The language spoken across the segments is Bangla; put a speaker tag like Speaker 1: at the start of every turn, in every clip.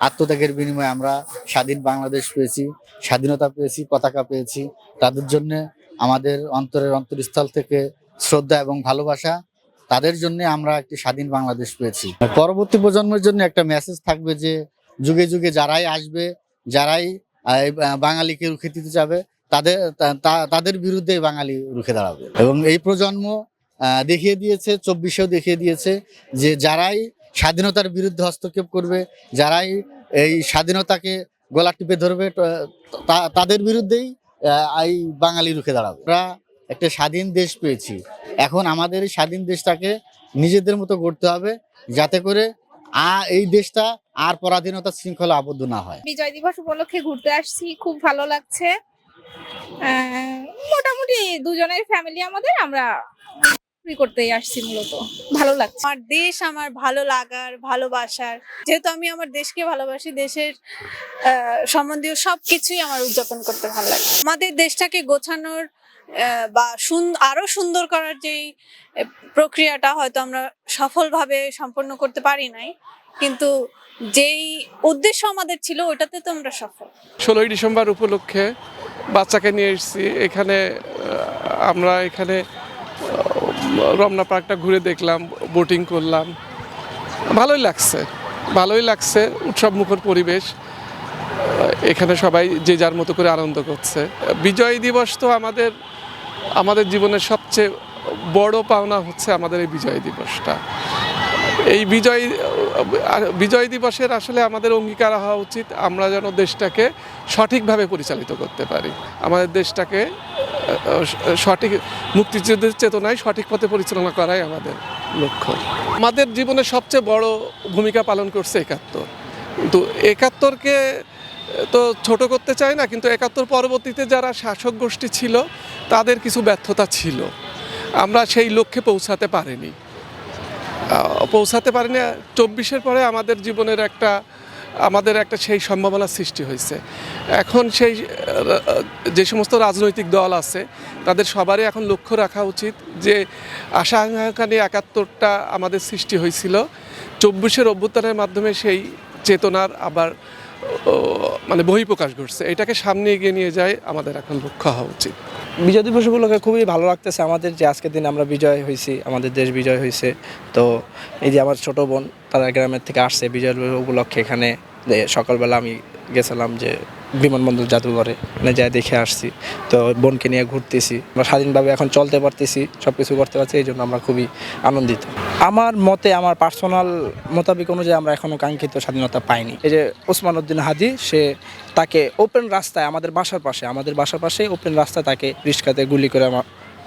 Speaker 1: আত্মত্যাগের বিনিময়ে আমরা স্বাধীন বাংলাদেশ পেয়েছি, স্বাধীনতা পেয়েছি, পতাকা পেয়েছি। তাদের জন্য আমাদের অন্তরের অন্তরস্থল থেকে শ্রদ্ধা এবং ভালোবাসা, তাদের জন্য আমরা একটি স্বাধীন বাংলাদেশ পেয়েছি। পরবর্তী প্রজন্মের জন্য একটা মেসেজ থাকবে যে, যুগে যুগে যারাই আসবে, যারাই বাঙালিকে রুখে দিতে যাবে, তাদের তাদের বিরুদ্ধে বাঙালি রুখে দাঁড়াবে। এবং এই প্রজন্ম দেখিয়ে দিয়েছে, চব্বিশেও দেখিয়ে দিয়েছে যে, যারাই স্বাধীনতার বিরুদ্ধে হস্তক্ষেপ করবে, যারাই এই স্বাধীনতাকে গলা টিপে ধরবে তাদের বিরুদ্ধেই এই বাঙালি রুখে দাঁড়াবে। আমরা একটা স্বাধীন দেশ পেয়েছি। এখন আমাদের এই স্বাধীন দেশটাকে নিজেদের মতো গড়তে হবে, যাতে করে আ, এই দেশটা আর পরাধীনতার শৃঙ্খলা আবদ্ধ না হয়।
Speaker 2: বিজয় দিবস উপলক্ষে ঘুরতে আসছি, খুব ভালো লাগছে। মোটামুটি দুজনের ফ্যামিলি আমাদের, আমরা ঘুরি করতেই আসছি মূলত। ভালো লাগছে।
Speaker 3: আমার দেশ আমার ভালো লাগার, ভালোবাসার, যেহেতু আমি আমার দেশকে ভালোবাসি, দেশের সম্বন্ধীয় সব কিছুই আমার উদযাপন করতে ভালো লাগে। আমাদের দেশটাকে গোছানোর বা আরও সুন্দর করার যেই প্রক্রিয়াটা হয়তো আমরা সফলভাবে সম্পন্ন করতে পারি নাই, কিন্তু যেই উদ্দেশ্য আমাদের ছিল ওটাতে তো আমরা সফল।
Speaker 4: ষোলোই ডিসেম্বর উপলক্ষে বাচ্চাকে নিয়ে এসেছি। এখানে আমরা এখানে রমনা পার্কটা ঘুরে দেখলাম বোটিং করলাম। ভালোই লাগছে ভালোই লাগছে উৎসব মুখর পরিবেশ। এখানে সবাই যে যার মতো করে আনন্দ করছে। বিজয় দিবস তো আমাদের আমাদের জীবনের সবচেয়ে বড় পাওনা হচ্ছে আমাদের এই বিজয় দিবসটা। এই বিজয় বিজয় দিবসের আসলে আমাদের অঙ্গীকার হওয়া উচিত, আমরা যেন দেশটাকে সঠিকভাবে পরিচালিত করতে পারি। আমাদের দেশটাকে সঠিক মুক্তিযুদ্ধের চেতনায় সঠিক পথে পরিচালনা করাই আমাদের লক্ষ্য। আমাদের জীবনে সবচেয়ে বড় ভূমিকা পালন করছে একাত্তর। কিন্তু একাত্তরকে তো ছোট করতে চাই না, কিন্তু একাত্তর পরবর্তীতে যারা শাসক গোষ্ঠী ছিল, তাদের কিছু ব্যর্থতা ছিল। আমরা সেই লক্ষ্যে পৌঁছাতে পারিনি। পৌঁছাতে পারিনি। চব্বিশের পরে আমাদের জীবনের একটা আমাদের একটা সেই সম্ভাবনা সৃষ্টি হয়েছে। এখন সেই যে সমস্ত রাজনৈতিক দল আছে, তাদের সবারই এখন লক্ষ্য রাখা উচিত যে আশা আকাঙ্ক্ষা নিয়ে একাত্তরটা আমাদের সৃষ্টি হয়েছিল। চব্বিশের অভ্যুত্থানের মাধ্যমে সেই চেতনার আবার মানে বহিঃপ্রকাশ ঘটছে। এটাকে সামনে এগিয়ে নিয়ে যায় আমাদের এখন লক্ষ্য হওয়া উচিত।
Speaker 5: বিজয় দিবস উপলক্ষে খুবই ভালো লাগতেছে আমাদের যে আজকের দিন আমরা বিজয় হয়েছি, আমাদের দেশ বিজয় হয়েছে। তো এই যে আমার ছোট বোন, তারা গ্রামের থেকে আসছে বিজয় উপলক্ষে এখানে। সকালবেলা আমি গেছিলাম যে বিমানবন্দর জাদুঘরে মানে যাই দেখে আসছি। তো বোনকে নিয়ে ঘুরতেছি, আমরা স্বাধীনভাবে এখন চলতে পারতেছি সব কিছু করতে পারছি এই জন্য আমরা খুবই আনন্দিত। আমার মতে, আমার পার্সোনাল মোতাবেক অনুযায়ী আমরা এখনও কাঙ্ক্ষিত স্বাধীনতা পাইনি। এই যে ওসমান উদ্দিন হাদি, সে তাকে ওপেন রাস্তায় আমাদের বাসার পাশে, আমাদের বাসার পাশে ওপেন রাস্তায় তাকে রিস্কাতে গুলি করে আমা-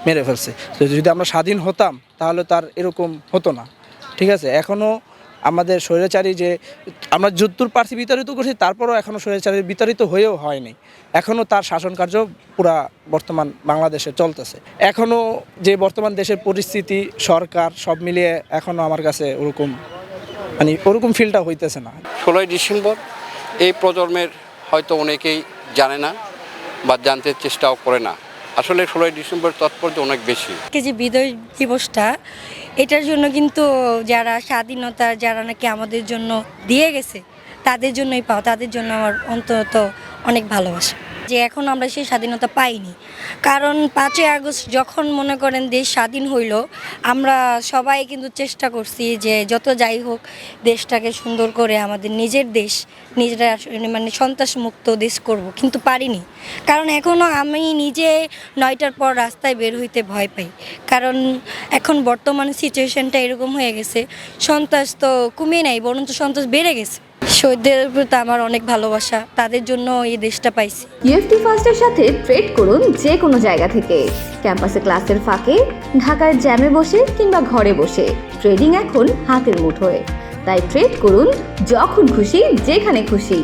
Speaker 5: মেরে ফেলছে। তো যদি আমরা স্বাধীন হতাম, তাহলে তার এরকম হতো না। ঠিক আছে? এখনও আমাদের স্বৈরাচারী যে আমরা যুদ্ধর প্রার্থী বিতাড়িত করছি তারপরও এখনও স্বৈরাচারী বিতাড়িত হয়েও হয়নি। এখনও তার শাসন কার্য পুরা বর্তমান বাংলাদেশে চলতেছে। এখনও যে বর্তমান দেশের পরিস্থিতি সরকার সব মিলিয়ে এখনও আমার কাছে ওরকম মানে ওরকম ফিলটা হইতেছে না।
Speaker 6: ষোলোই ডিসেম্বর এই প্রজন্মের হয়তো অনেকেই জানে না বা জানতে চেষ্টাও করে না। আসলে ষোলোই ডিসেম্বর তাৎপর্য অনেক বেশি।
Speaker 7: যে বিজয় দিবসটা এটার জন্য কিন্তু যারা স্বাধীনতা যারা নাকি আমাদের জন্য দিয়ে গেছে, তাদের জন্যই পাও, তাদের জন্য আমার অন্তত অনেক ভালোবাসা। যে এখন আমরা সেই স্বাধীনতা পাইনি। কারণ পাঁচই আগস্ট যখন মনে করেন দেশ স্বাধীন হইল, আমরা সবাই কিন্তু চেষ্টা করছি যে যত যাই হোক দেশটাকে সুন্দর করে আমাদের নিজের দেশ, নিজেরা মানে সন্ত্রাস মুক্ত দেশ করব। কিন্তু পারিনি। কারণ এখনও আমি নিজে নয়টার পর রাস্তায় বের হইতে ভয় পাই। কারণ এখন বর্তমান সিচুয়েশনটা এরকম হয়ে গেছে, সন্ত্রাস তো কমে নাই, বরঞ্চ সন্ত্রাস বেড়ে গেছে। শহীদদের প্রতি আমার অনেক ভালোবাসা, তাদের জন্য এই দেশটা পাইছি।
Speaker 8: ইউএফটি ফার্স্টের সাথে ট্রেড করুন যে কোনো জায়গা থেকে। ক্যাম্পাসে ক্লাসের ফাঁকে, ঢাকার জ্যামে বসে কিংবা ঘরে বসে। ট্রেডিং এখন হাতের মুঠোয়। তাই ট্রেড করুন যখন খুশি, যেখানে খুশি।